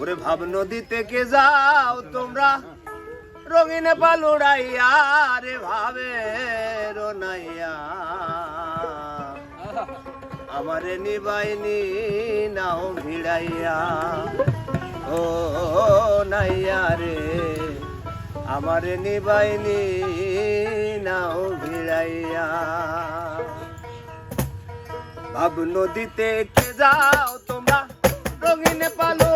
ওরে ভাব নদী থেকে যাও তোমরা? রঙিন পালুড়াইয়া, রে ভাবে রোনাইয়া। আমারে নিবাইনি, নাও ভিড়াইয়া। ও নাইয়া রে, আমারে নিবাইনি, নাও ভিড়াইয়া। ভাব নদীতে কে যাও তোমরা? রঙিন পালো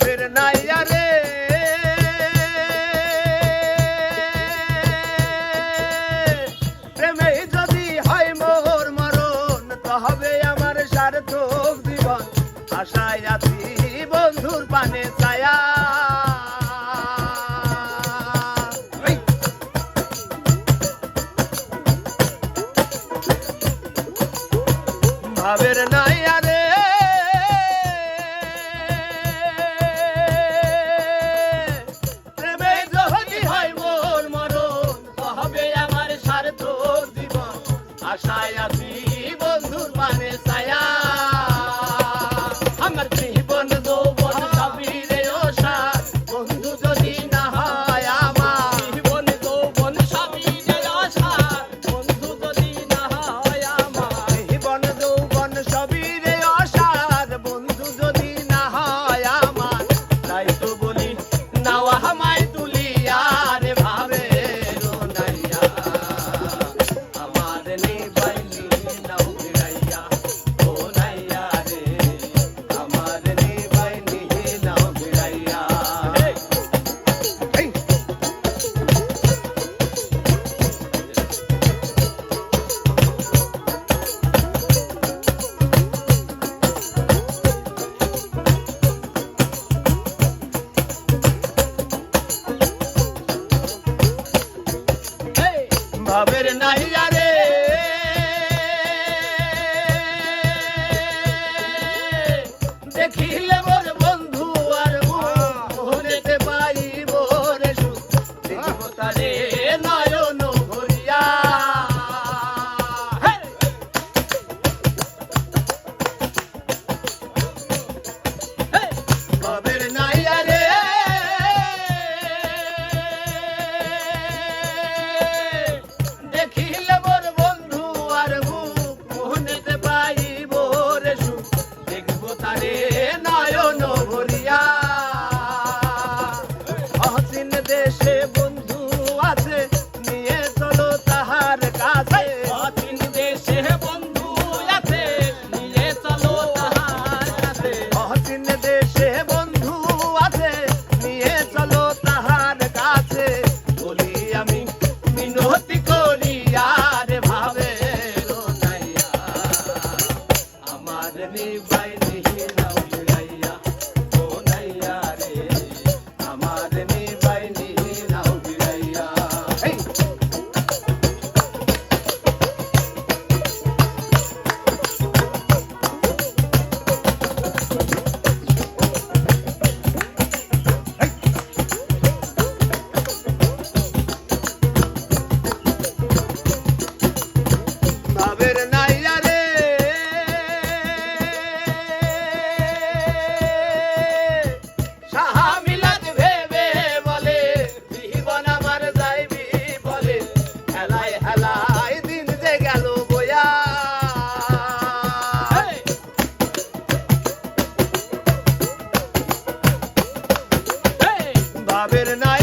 অভাবের নাই আরে প্রেমে যদি হয় মোর মরণ তো হবে আমার সার্থক জীবন। আশায় আছি বন্ধুর পানে ছায়া। ভাবের আশায় আছি। रखी saber nada.